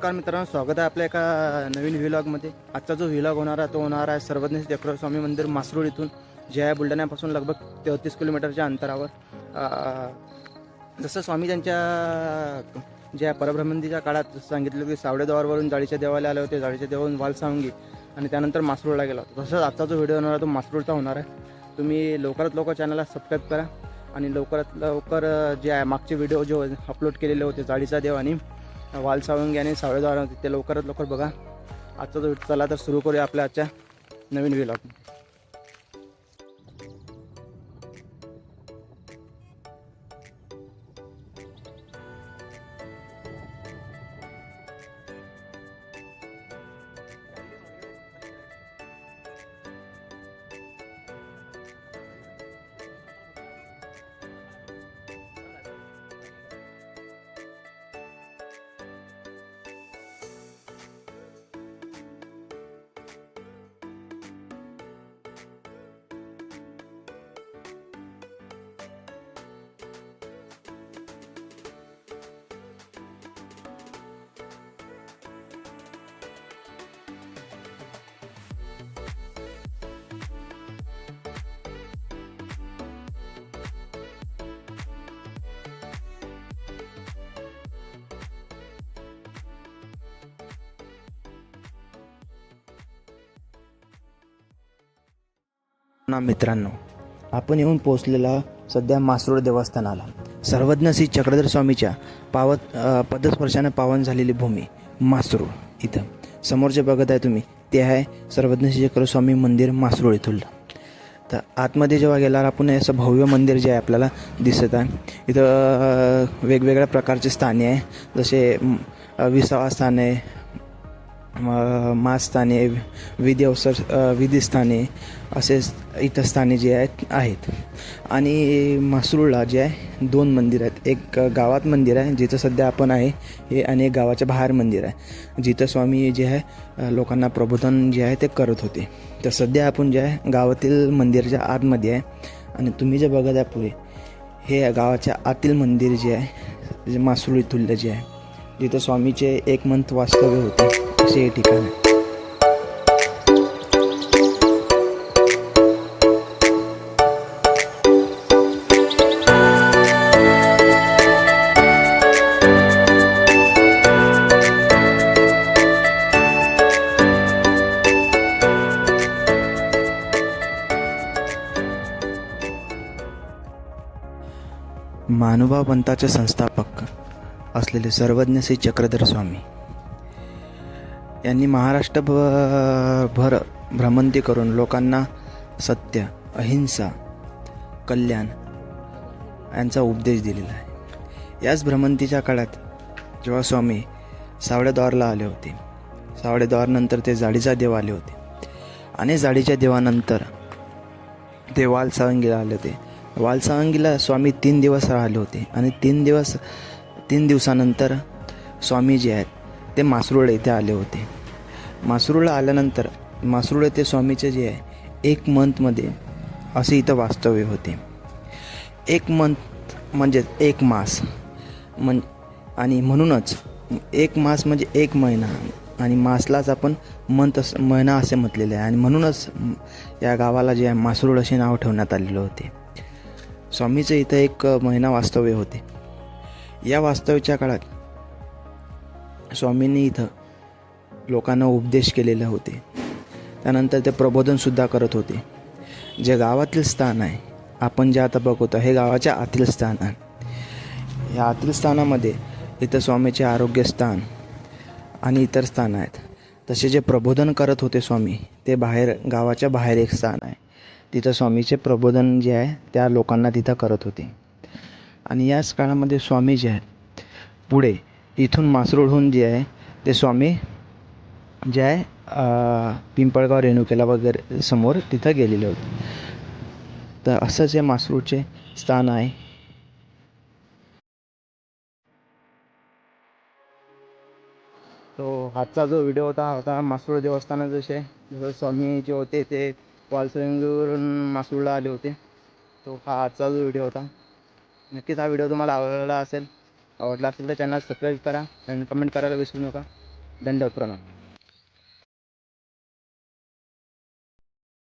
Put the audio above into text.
नमस्कार मित्रांनो स्वागत आहे आपल्या एका नवीन व्हिलॉगमध्ये आजचा जो व्हिलॉग होणार आहे तो होणार आहे सर्वज्ञ चक्र स्वामी मंदिर मासरूळ इथून जे आहे बुलढाण्यापासून लगभग तेहतीस किलोमीटरच्या अंतरावर. जसं स्वामी त्यांच्या ज्या परभ्रमंदीच्या काळात सांगितलं की सावडेद्वारवरून जाळीच्या देवाला आले होते जाळीच्या देवावरून वालसावंगी आणि त्यानंतर मासरूळला गेला होता. तसंच आजचा जो व्हिडिओ होणार आहे तो मासरूळचा होणार आहे. तुम्ही लवकरात लवकर चॅनलला सबस्क्राईब करा आणि लवकरात लवकर जे आहे मागचे व्हिडिओ जे अपलोड केलेले होते जाळीचा देव आणि वाल सावंगी आणि सावळेदार होते ते लवकरात लवकर बघा. आजचा जो चला तर सुरू करूया आपल्या आजच्या नवीन व्हिलॉग ना मित्रांनो आपण येऊन पोहोचलेला सध्या मासरोड देवस्थानाला. सर्वज्ञ श्री चक्रधर स्वामीच्या पावत अ, पदस्पर्शाने पावन झालेली भूमी मासरूळ इथं. समोर जे बघत आहे तुम्ही ते आहे सर्वज्ञ श्री चक्रधर स्वामी मंदिर मासरूळ इथून. तर आतमध्ये जेव्हा गेल्यावर आपण असं भव्य मंदिर जे आहे आपल्याला दिसत आहे इथं वेगवेगळ्या प्रकारचे स्थाने आहे. जसे विसावा स्थान आहे मास्थाने विधी अवसर अ, असे इतर स्थाने जे आहेत आहेत. आणि म्हसरूळला जे आहे दोन मंदिर आहेत. एक गावात मंदिर आहे जिथं सध्या आपण आहे हे आणि एक गावाच्या बाहेर मंदिर आहे. जिथं स्वामी जे आहे लोकांना प्रबोधन जे आहे ते करत होते. तर सध्या आपण जे आहे गावातील मंदिराच्या आतमध्ये आहे. आणि तुम्ही जे बघत आहे पुढे हे गावाच्या आतील मंदिर जे आहे जे मासरूळ जे आहे जिथं स्वामीचे एक मंथ वास्तव्य होते. असे हे ठिकाण आहे. मानुभाव पंथाचे संस्थापक असलेले सर्वज्ञ श्री चक्रधर स्वामी यांनी महाराष्ट्रभ- भर भ्रमंती करून लोकांना सत्य अहिंसा कल्याण यांचा उपदेश दिलेला आहे. याच भ्रमंतीच्या काळात जेव्हा स्वामी सावडेद्वारला आले होते सावडेद्वारनंतर ते जाडीचा देव आले होते. आणि जाडीच्या देवानंतर ते वालसावंगीला आले होते. वालसावंगीला स्वामी तीन दिवस राहिले होते आणि तीन दिवस तीन दिवसानंतर स्वामी जे आहेत ते मासरूळ येथे आले होते. मासरूळला आल्यानंतर मासरूळ येथे स्वामीचे जे आहे एक मंथमध्ये असे इथं वास्तव्य होते. एक मंथ म्हणजे एक मास. म्हण आणि म्हणूनच एक मास म्हणजे एक महिना. आणि मासलाच आपण मंथ असं महिना असे म्हटलेले आहे. आणि म्हणूनच या गावाला जे आहे मासरूळ असे नाव ठेवण्यात आलेले होते. स्वामीचं इथं एक महिना वास्तव्य होते. या वास्तव्याच्या काळात स्वामींनी इथं लोकांना उपदेश केलेले होते. त्यानंतर ते प्रबोधनसुद्धा करत होते. जे गावातील स्थान आहे आपण जे आता बघतो हे गावाच्या आतील स्थान आहे. या आतील स्थानामध्ये इथं स्वामीचे आरोग्य स्थान आणि इतर स्थान आहेत. तसे जे प्रबोधन करत होते स्वामी ते बाहेर गावाच्या बाहेर एक स्थान आहे. तिथं स्वामीचे प्रबोधन जे आहे त्या लोकांना तिथं करत होते. आणि याच काळामध्ये स्वामी जे आहेत पुढे इथून मासरूळहून जे आहे ते स्वामी जे आहे पिंपळगाव रेणुकेला वगैरे समोर तिथं गेलेले होते. तर असं हे मासरूळचे स्थान आहे. तो आजचा जो व्हिडिओ होता होता मासरूळ देवस्थानात जसे जसं स्वामी जे होते ते वालसंगीवरून मासरूळला आले होते. तो हा आजचा जो व्हिडिओ होता. नक्कीच हा व्हिडिओ तुम्हाला आवडला असेल आवडला असेल तर चॅनल सबस्क्राईब करा आणि कमेंट करायला विसरू नका. धन्यवाद प्रणाम.